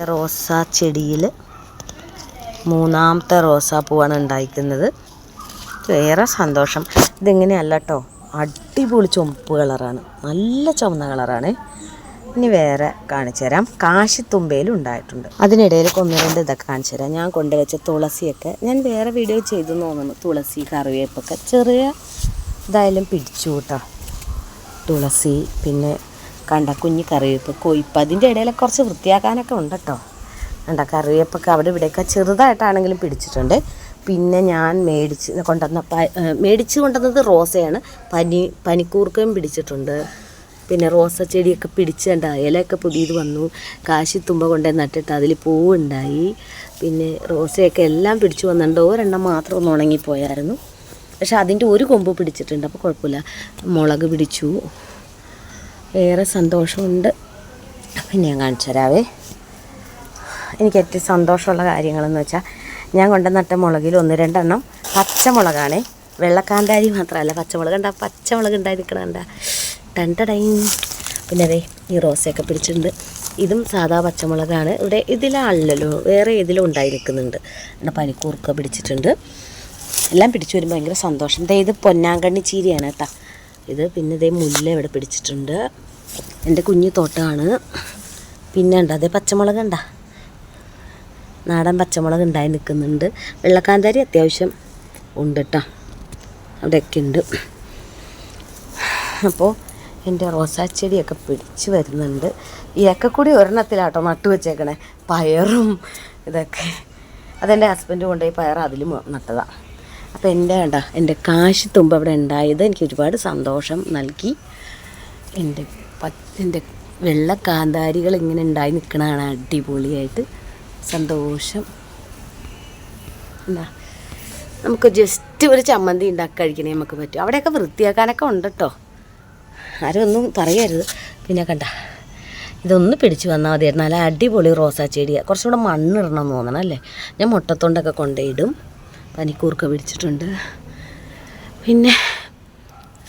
റോസാ ചെടിയിൽ മൂന്നാമത്തെ റോസാപ്പൂവാണ് ഉണ്ടായിരിക്കുന്നത് ഏറെ സന്തോഷം. ഇതിങ്ങനെയല്ല കേട്ടോ അടിപൊളി ചുമപ്പ് കളറാണ്. നല്ല ചുവന്ന കളറാണ്. ഇനി വേറെ കാണിച്ചു തരാം. കാശിത്തുമ്പയിലും ഉണ്ടായിട്ടുണ്ട്. അതിനിടയിൽ ഒന്ന് രണ്ട് ഇതൊക്കെ കാണിച്ചു തരാം. ഞാൻ കൊണ്ടുവച്ച തുളസിയൊക്കെ ഞാൻ വേറെ വീഡിയോ ചെയ്തു തോന്നുന്നു. തുളസി കറിവേപ്പൊക്കെ ചെറിയ ഇതായാലും പിടിച്ചു കേട്ടോ. തുളസി പിന്നെ കണ്ട കുഞ്ഞി കറിവേപ്പ് കൊയ്പ്പ് അതിന്റെ ഇടയിലൊക്കെ കുറച്ച് വൃത്തിയാക്കാനൊക്കെ ഉണ്ട് കേട്ടോ. കണ്ട കറിവേപ്പൊക്കെ അവിടെ ഇവിടെയൊക്കെ ചെറുതായിട്ടാണെങ്കിലും പിടിച്ചിട്ടുണ്ട്. പിന്നെ ഞാൻ മേടിച്ച് കൊണ്ടുവന്ന മേടിച്ച് കൊണ്ടുവന്നത് റോസയാണ്. പനി പനിക്കൂർക്കയും പിടിച്ചിട്ടുണ്ട്. പിന്നെ റോസ ചെടിയൊക്കെ പിടിച്ച് കണ്ട ഇലയൊക്കെ പുതിയത് വന്നു. കാശിത്തുമ്പ കൊണ്ടുപോയി നട്ടിട്ട് അതിൽ പൂവുണ്ടായി. പിന്നെ റോസയൊക്കെ എല്ലാം പിടിച്ചു വന്നിട്ടുണ്ട്. ഒരെണ്ണം മാത്രം ഒന്ന് ഉണങ്ങിപ്പോയായിരുന്നു. പക്ഷെ അതിന്റെ ഒരു കൊമ്പ് പിടിച്ചിട്ടുണ്ട്. അപ്പോൾ കുഴപ്പമില്ല. മുളക് പിടിച്ചു. ഏറെ സന്തോഷമുണ്ട്. പിന്നെ ഞാൻ കാണിച്ചു തരാവേ. എനിക്ക് ഏറ്റവും സന്തോഷമുള്ള കാര്യങ്ങളെന്ന് വെച്ചാൽ ഞാൻ കൊണ്ടു നട്ട മുളകിൽ ഒന്ന് രണ്ടെണ്ണം പച്ചമുളകാണ്. വെള്ളക്കാന്താരി മാത്രമല്ല പച്ചമുളക് കണ്ട പച്ചമുളക് ഉണ്ടായി കണ്ട. ടണ്ടടൈ. പിന്നെ അതെ ഈ റോസയൊക്കെ പിടിച്ചിട്ടുണ്ട്. ഇതും സാധാ പച്ചമുളകാണ്. ഇവിടെ ഇതിലാണല്ലോ വേറെ ഇതിലും ഉണ്ടായി നിൽക്കുന്നുണ്ട് ഇവിടെ പനിക്കൂർക്ക പിടിച്ചിട്ടുണ്ട്. എല്ലാം പിടിച്ചു വരുമ്പോൾ ഭയങ്കര സന്തോഷം. ഇത് പൊന്നാങ്കണ്ണി ചീരിയാണ് കേട്ടോ. ഇത് പിന്നെ ഇതേ മുല്ല ഇവിടെ പിടിച്ചിട്ടുണ്ട്. എന്റെ കുഞ്ഞു തോട്ടമാണ് പിന്നെ ഉണ്ട് അതേ പച്ചമുളക് ഉണ്ടാ നാടൻ പച്ചമുളക് ഉണ്ടായി നിൽക്കുന്നുണ്ട്. വെള്ളക്കാന്താരി അത്യാവശ്യം ഉണ്ട് കേട്ടോ അവിടെയൊക്കെ ഉണ്ട്. അപ്പോൾ എന്റെ റോസാച്ചെടിയൊക്കെ പിടിച്ച് വരുന്നുണ്ട്. ഈ കൂടി ഒരെണ്ണത്തിലാട്ടോ നട്ടു വെച്ചേക്കണേ. പയറും ഇതൊക്കെ. അതെന്റെ ഹസ്ബൻഡ് കൊണ്ടുപോയി പയർ അതിലും നട്ടതാണ് അപ്പോൾ എന്റെ കേട്ടോ എന്റെ കാശ് തുമ്പ് അവിടെ ഉണ്ടായത് എനിക്ക് ഒരുപാട് സന്തോഷം നൽകി. എന്റെ പ എന്റെ വെള്ള കാന്താരികൾ ഇങ്ങനെ ഉണ്ടായി നിൽക്കണതാണ് അടിപൊളിയായിട്ട്. സന്തോഷം. എന്താ നമുക്ക് ജസ്റ്റ് ഒരു ചമ്മന്തി ഉണ്ടാക്കി കഴിക്കണേ നമുക്ക് പറ്റും. അവിടെയൊക്കെ വൃത്തിയാക്കാനൊക്കെ ഉണ്ട് കേട്ടോ ആരും ഒന്നും പറയരുത്. പിന്നെ കണ്ട ഇതൊന്ന് പിടിച്ചു വന്നാൽ മതിയായിരുന്നു. നല്ല അടിപൊളി റോസാ ചെടിയാണ് കുറച്ചും കൂടെ മണ്ണിടണം എന്ന് തോന്നണം അല്ലേ? ഞാൻ മുട്ടത്തൊണ്ടൊക്കെ കൊണ്ടുപോയിടും പനിക്കൂർക്ക പിടിച്ചിട്ടുണ്ട്. പിന്നെ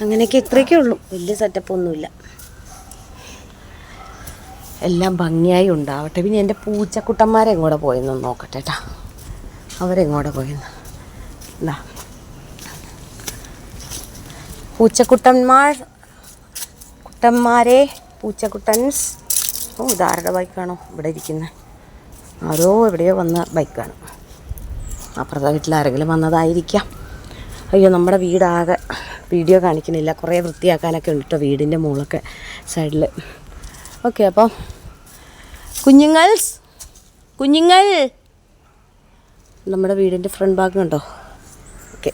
അങ്ങനെയൊക്കെ ഇത്രയൊക്കെ ഉള്ളൂ. വലിയ സെറ്റപ്പ് ഒന്നുമില്ല. എല്ലാം ഭംഗിയായി ഉണ്ടാവട്ടെ. പിന്നെ എന്റെ പൂച്ചക്കുട്ടന്മാരെങ്ങോടെ പോയെന്ന് നോക്കട്ടെ കേട്ടോ അവരെങ്ങോടെ പോയെന്ന്. എന്താ പൂച്ചക്കുട്ടന്മാർ കുട്ടന്മാരെ പൂച്ചക്കുട്ടൻസ്. ഓ ഇതാരുടെ ബൈക്കാണോ ഇവിടെ ഇരിക്കുന്നത് ആരോ എവിടെയോ വന്ന ബൈക്കാണ്. അപ്പുറത്തെ വീട്ടിൽ ആരെങ്കിലും വന്നതായിരിക്കാം. അയ്യോ നമ്മുടെ വീടാകെ വീഡിയോ കാണിക്കുന്നില്ല. കുറേ വൃത്തിയാക്കാനൊക്കെ ഉണ്ട് കേട്ടോ വീടിന്റെ മുകളൊക്കെ സൈഡിൽ ഓക്കെ അപ്പം കുഞ്ഞുങ്ങൾ കുഞ്ഞുങ്ങൾ. നമ്മുടെ വീടിന്റെ ഫ്രണ്ട് ഭാഗം ഉണ്ടോ? ഓക്കെ.